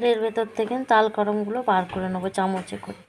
এর ভেতর থেকে তাল করমগুলো বার করে নেব চামচে করে।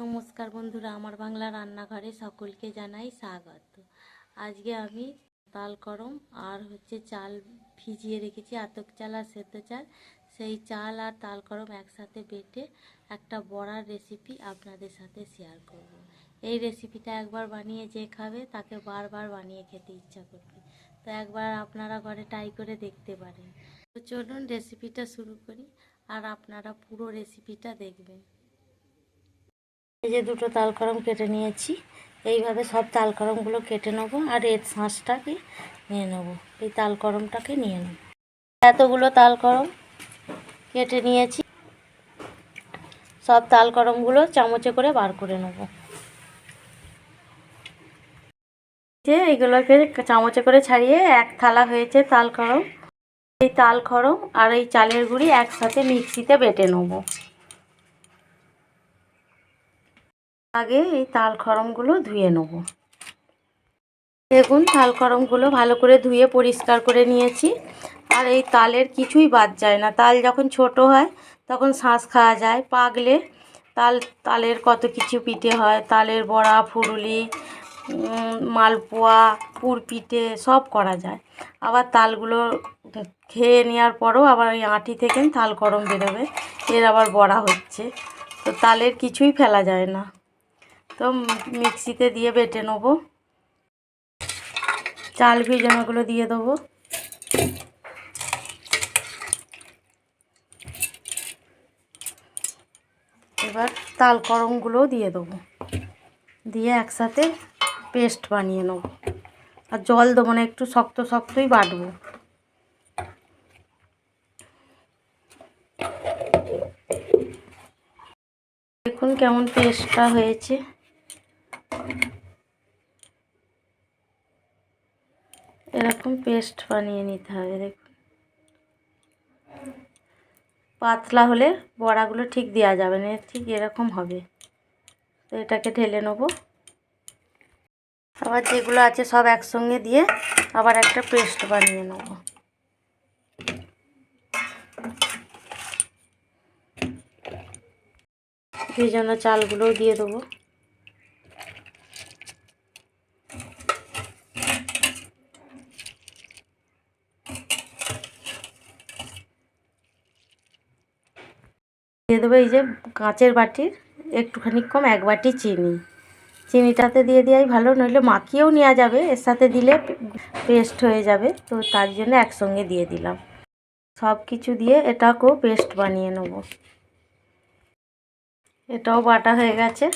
নমস্কার বন্ধুরা, আমার বাংলা রান্নাঘরে সকলকে জানাই স্বাগত। আজকে আমি তাল করম আর হচ্ছে চাল ভিজিয়ে রেখেছি, আতক চাল আর সেদ্ধ চাল। সেই চাল আর তাল করম একসাথে বেটে একটা বড়ার রেসিপি আপনাদের সাথে শেয়ার করব। এই রেসিপিটা একবার বানিয়ে যে খাবে, তাকে বারবার বানিয়ে খেতে ইচ্ছা করবে। তো একবার আপনারা ঘরে ট্রাই করে দেখতে পারেন। তো চলুন রেসিপিটা শুরু করি আর আপনারা পুরো রেসিপিটা দেখবেন। এই যে দুটো তালকরম কেটে নিয়েছি। এইভাবে সব তালকরমগুলো কেটে নেব আর এর শাঁসটাকে নিয়ে নেব। এই তালকরমটাকে নিয়ে নেব। এতগুলো তালকরম কেটে নিয়েছি। সব তালকরমগুলো চামচে করে বার করে নেব। এইগুলোকে চামচে করে ছাড়িয়ে এক থালা হয়েছে তালকরম এই তালকরম আর এই চালের গুঁড়ি একসাথে মিক্সিতে বেটে নেব। আগে এই তাল খড়মগুলো ধুয়ে নেব। দেখুন তাল খড়মগুলো ভালো করে ধুয়ে পরিষ্কার করে নিয়েছি। আর এই তালের কিছুই বাদ যায় না। তাল যখন ছোট হয়, তখন শাঁস খাওয়া যায়। পাকলে তাল, তালের কত কিছু পিঠে হয়। তালের বড়া, ফুরুলি মালপোয়া পুর পিঠে সব করা যায়। আবার তালগুলো খেয়ে নেওয়ার পরও আবার ওই আঁটি থেকে তাল গরম বেরোবে। এর আবার বড়া হচ্ছে। তো তালের কিছুই ফেলা যায় না। তো মিক্সিতে দিয়ে বেটে নেব। চাল ভিজানোগুলো দিয়ে দেবো। এবার তাল করমগুলোও দিয়ে দেবো। দিয়ে একসাথে পেস্ট বানিয়ে নেব। আর জল দেবো না, একটু শক্ত শক্তই বাটবো। দেখুন কেমন পেস্টটা হয়েছে। এরকম পেস্ট বানিয়ে নিতে হবে, দেখুন। পাতলা হলে বড়াগুলো ঠিক দেওয়া যাবে না, ঠিক এরকম হবে। তো এটাকে ঢেলে নেব। আবার যেগুলো আছে সব একসঙ্গে দিয়ে আবার একটা পেস্ট বানিয়ে নেব। ভিজানো চালগুলোও দিয়ে দেবো। দিয়ে দেবো এই যে কাঁচের বাটির, একটুখানি কম এক বাটি চিনি। চিনিটাতে দিয়ে দেওয়াই ভালো, নইলে মাখিয়েও নেওয়া যাবে, এর সাথে দিলে পেস্ট হয়ে যাবে, তো তার জন্য একসঙ্গে দিয়ে দিলাম। সব কিছু দিয়ে এটাকেও পেস্ট বানিয়ে নেব। এটাও বাটা হয়ে গেছে,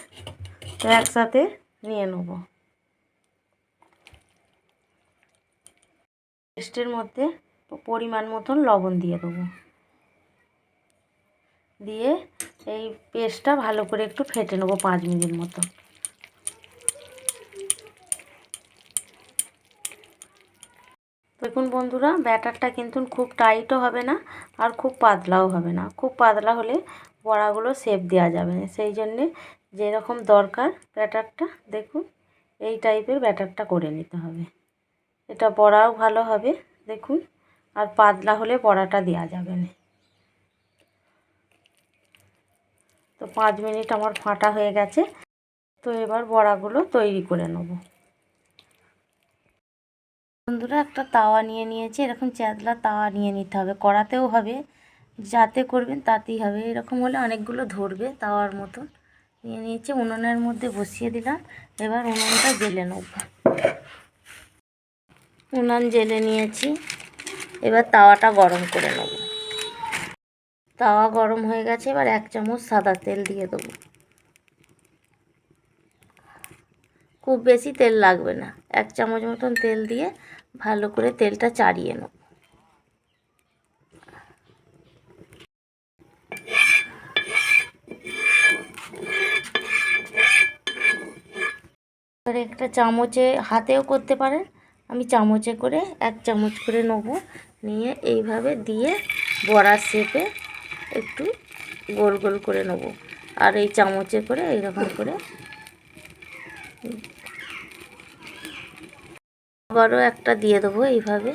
তো একসাথে নিয়ে নেব। পেস্টের মধ্যে পরিমাণ মতন লবণ দিয়ে দেবো। দিয়ে এই পেস্টটা ভালো করে একটু ফেটে নেব পাঁচ মিনিট মতো। দেখুন বন্ধুরা, ব্যাটারটা কিন্তু খুব টাইটও হবে না আর খুব পাতলাও হবে না। খুব পাতলা হলে বড়াগুলো শেপ দেওয়া যাবে না। সেই জন্যে যেরকম দরকার ব্যাটারটা, দেখুন, এই টাইপের ব্যাটারটা করে নিতে হবে। এটা বড়াও ভালো হবে, দেখুন, আর পাতলা হলে বড়াটা দেওয়া যাবে না। তো পাঁচ মিনিট আমার ফাটা হয়ে গেছে। তো এবার বড়াগুলো তৈরি করে নেব। বন্ধুরা, একটা তাওয়া নিয়ে নিয়েছি। এরকম চ্যাদলা তাওয়া নিয়ে নিতে হবে। কড়াতেও হবে। যাতে করবেন তাতেই হবে। এরকম হলে অনেকগুলো ধরবে তাওয়ার মতন। নিয়ে নিয়েছি, উনুনের মধ্যে বসিয়ে দিলাম। এবার উনুনটা জেলে নেব। উনান জেলে নিয়েছি। এবার তাওয়াটা গরম করে নেব। তাওয়া গরম হয়ে গেছে, এবার এক চামচ সাদা তেল দিয়ে দেবো। খুব বেশি তেল লাগবে না, এক চামচ মতন তেল দিয়ে ভালো করে তেলটা চাড়িয়ে নেব। একটা চামচে, হাতেও করতে পারেন, আমি চামচে করে এক চামচ করে নেব, নিয়ে এইভাবে দিয়ে বড়ার শেপে একটু গোল গোল করে নেব। আর এই চামচে করে এইরকম করে আবারও একটা দিয়ে দেবো এইভাবে।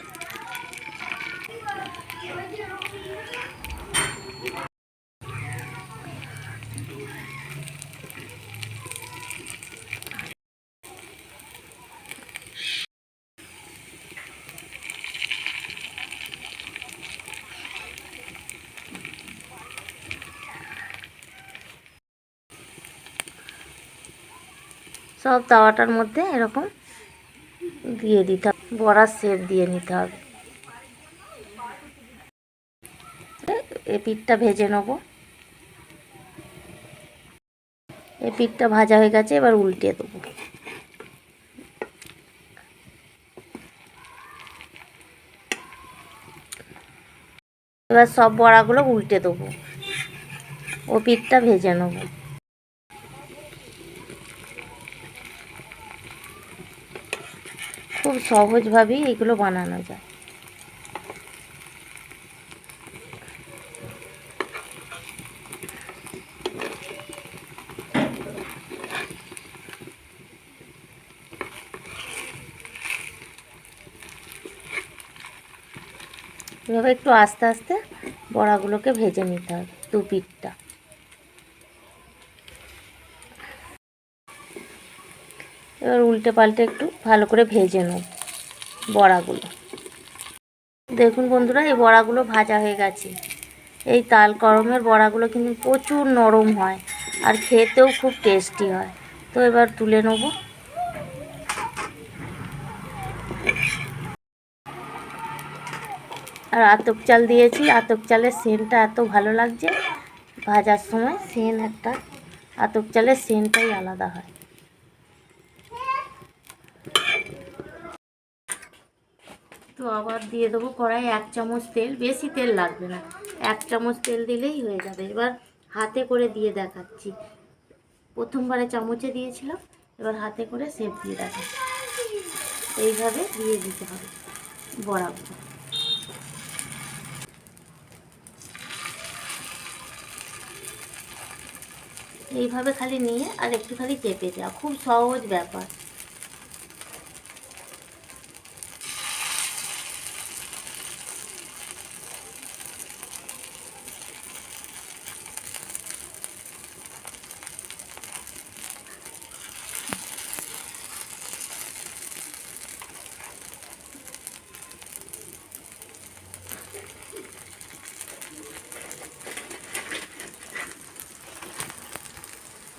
সব তাওয়াটার মধ্যে এরকম দিয়ে দিতে হবে। বড়ার শেপ দিয়ে নিতে হবে। এই পিঠটা ভেজে নেব। এই পিঠটা ভাজা হয়ে গেছে, এবার উল্টে দেবো। এবার সব বড়াগুলো উল্টে দেবো। ও পিঠটা ভেজে নেব। খুব সহজভাবেই এগুলো বানানো যায়। এভাবে একটু আস্তে আস্তে বড়াগুলোকে ভেজে নিতে হবে, দু পিঠটা এবার উল্টে পাল্টে একটু ভালো করে ভেজে নেব বড়াগুলো। দেখুন বন্ধুরা, এই বড়াগুলো ভাজা হয়ে গেছে। এই তাল গরমের বড়াগুলো কিন্তু প্রচুর নরম হয় আর খেতেও খুব টেস্টি হয়। তো এবার তুলে নেব। আর আতপ চাল দিয়েছি, আতপ চালের সেন্টটা এত ভালো লাগছে। ভাজার সময় সেন একটা, আতপ চালের সেন্টটাই আলাদা হয়। তো আবার দিয়ে দেবো কড়াই এক চামচ তেল, বেশি তেল লাগবে না। এক চামচ তেল দিলেই হয়ে যাবে। এবার হাতে করে দিয়ে দেখাচ্ছি। প্রথমবারে চামচে দিয়েছিলাম, এবার হাতে করে সেপ দিয়ে দেখাচ্ছি। এইভাবে দিয়ে দিতে হবে, বরাবর। এইভাবে খালি নিয়ে আর একটু খালি চেপে দেওয়া। খুব সহজ ব্যাপার।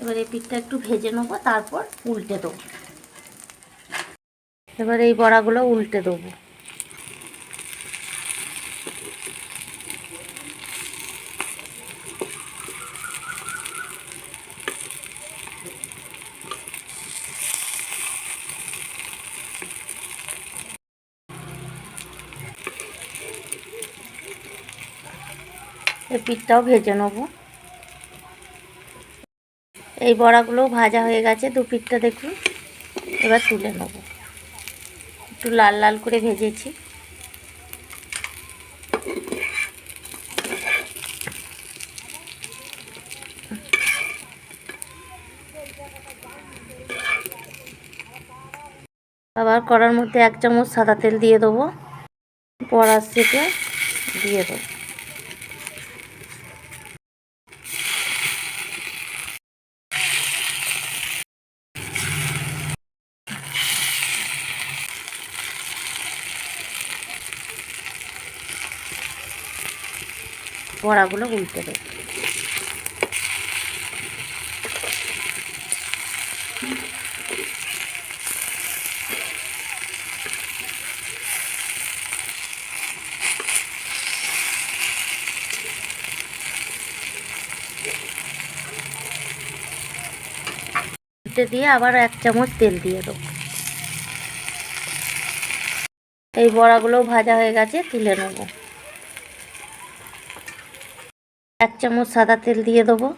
এবার এই পিঠটা একটু ভেজে নেব, তারপর উল্টে দেবো। এবার এই বড়াগুলো উল্টে দেবো। এই পিঠটাও ভেজে নেব। এই বড়াগুলোও ভাজা হয়ে গেছে, দু পিঠটা দেখুন। এবার তুলে নেব। একটু লাল লাল করে ভেজেছি। আবার কড়ার মধ্যে এক চামচ সাদা তেল দিয়ে দেবো। বড়ার থেকে দিয়ে দেবো। বড়াগুলো উল্টে দেবো। দিয়ে আবার এক চামচ তেল দিয়ে দেবো। এই বড়াগুলোও ভাজা হয়ে গেছে, তুলে নেব। এক চামচ সাদা তেল দিয়ে দেবো।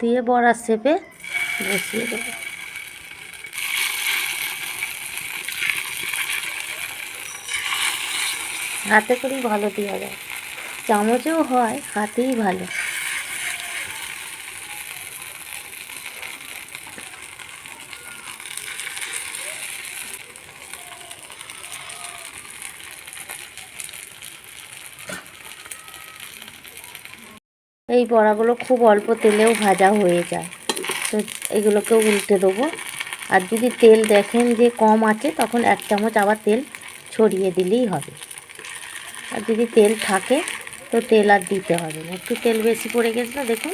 দিয়ে বড়া সেপে বসিয়ে দেবো। হাতে করেই ভালো দেওয়া যায়। চামচেও হয়, হাতেই ভালো। এই বড়াগুলো খুব অল্প তেলেও ভাজা হয়ে যায়। তো এগুলোকেও উল্টে দেবো। আর যদি তেল দেখেন যে কম আছে, তখন এক চামচ আবার তেল ছড়িয়ে দিলেই হবে। আর যদি তেল থাকে, তো তেল আর দিতে হবে না। একটু তেল বেশি পড়ে গেছে না দেখুন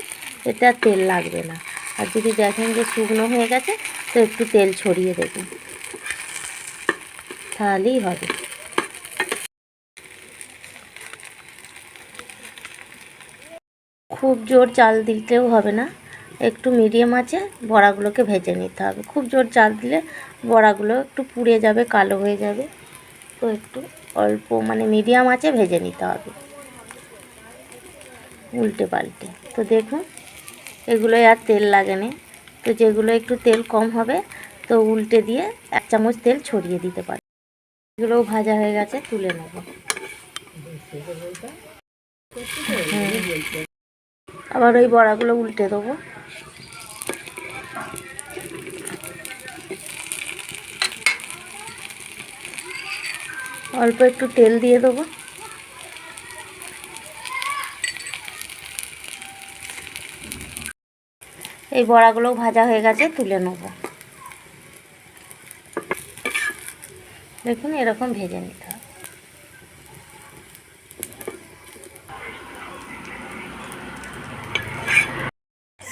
আর তেল লাগবে না। আর যদি দেখেন যে শুকনো হয়ে গেছে, তো একটু তেল ছড়িয়ে দেবেন তাহলেই হবে। খুব জোর চাল দিতেও হবে না। একটু মিডিয়াম আছে, বড়াগুলোকে ভেজে নিতে হবে। খুব জোর চাল দিলে বড়াগুলো একটু পুড়ে যাবে, কালো হয়ে যাবে। তো একটু অল্প মানে মিডিয়াম আছে, ভেজে নিতে হবে। উল্টে পাল্টে। তো দেখুন এগুলোই আর তেল লাগে না। তো যেগুলো একটু তেল কম হবে, তো উল্টে দিয়ে এক চামচ তেল ছড়িয়ে দিতে পারে এগুলোও ভাজা হয়ে গেছে, তুলে নেব। হুম। আবার ওই বড়াগুলো উল্টে দেবো। অল্প একটু তেল দিয়ে দেবো। এই বড়াগুলো ভাজা হয়ে গেছে, তুলে নেব। দেখুন, এরকম ভেজে নিতে হবে।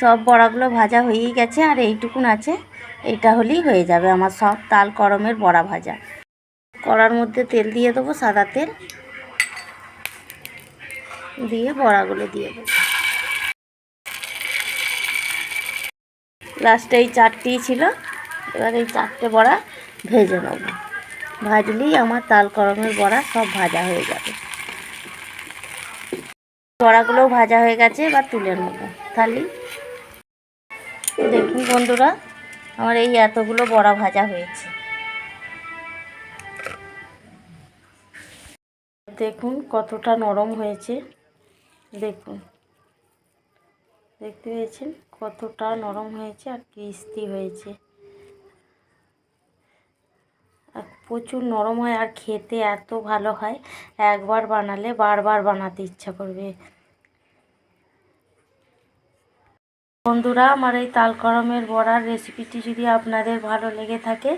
সব বড়াগুলো ভাজা হয়েই গেছে আর এইটুকুন আছে। এইটা হলেই হয়ে যাবে আমার সব তাল করমের বড়া ভাজা। কড়ার মধ্যে তেল দিয়ে দেবো সাদা তেল। দিয়ে বড়াগুলো দিয়ে দেবো। লাস্টে এই চারটেই ছিল। এবার এই চারটে বড়া ভেজে নেব। ভাজলেই আমার তাল করমের বড়া সব ভাজা হয়ে যাবে। বড়াগুলোও ভাজা হয়ে গেছে, এবার তুলে নেব। থালি দেখুন বন্ধুরা, আমার এই এতগুলো বড়া ভাজা হয়েছে। দেখুন কতটা নরম হয়েছে। দেখুন, দেখতে পেয়েছেন কতটা নরম হয়েছে আর ক্রিস্পি হয়েছে। আর প্রচুর নরম হয় আর খেতে এত ভালো হয়। একবার বানালে বারবার বানাতে ইচ্ছা করবে। বন্ধুরা, আমার এই তালকরমের বড়ার রেসিপিটি যদি আপনাদের ভালো লেগে থাকে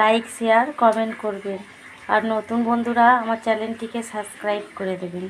লাইক শেয়ার কমেন্ট করবেন। আর নতুন বন্ধুরা, আমার চ্যানেলটিকে সাবস্ক্রাইব করে দেবেন।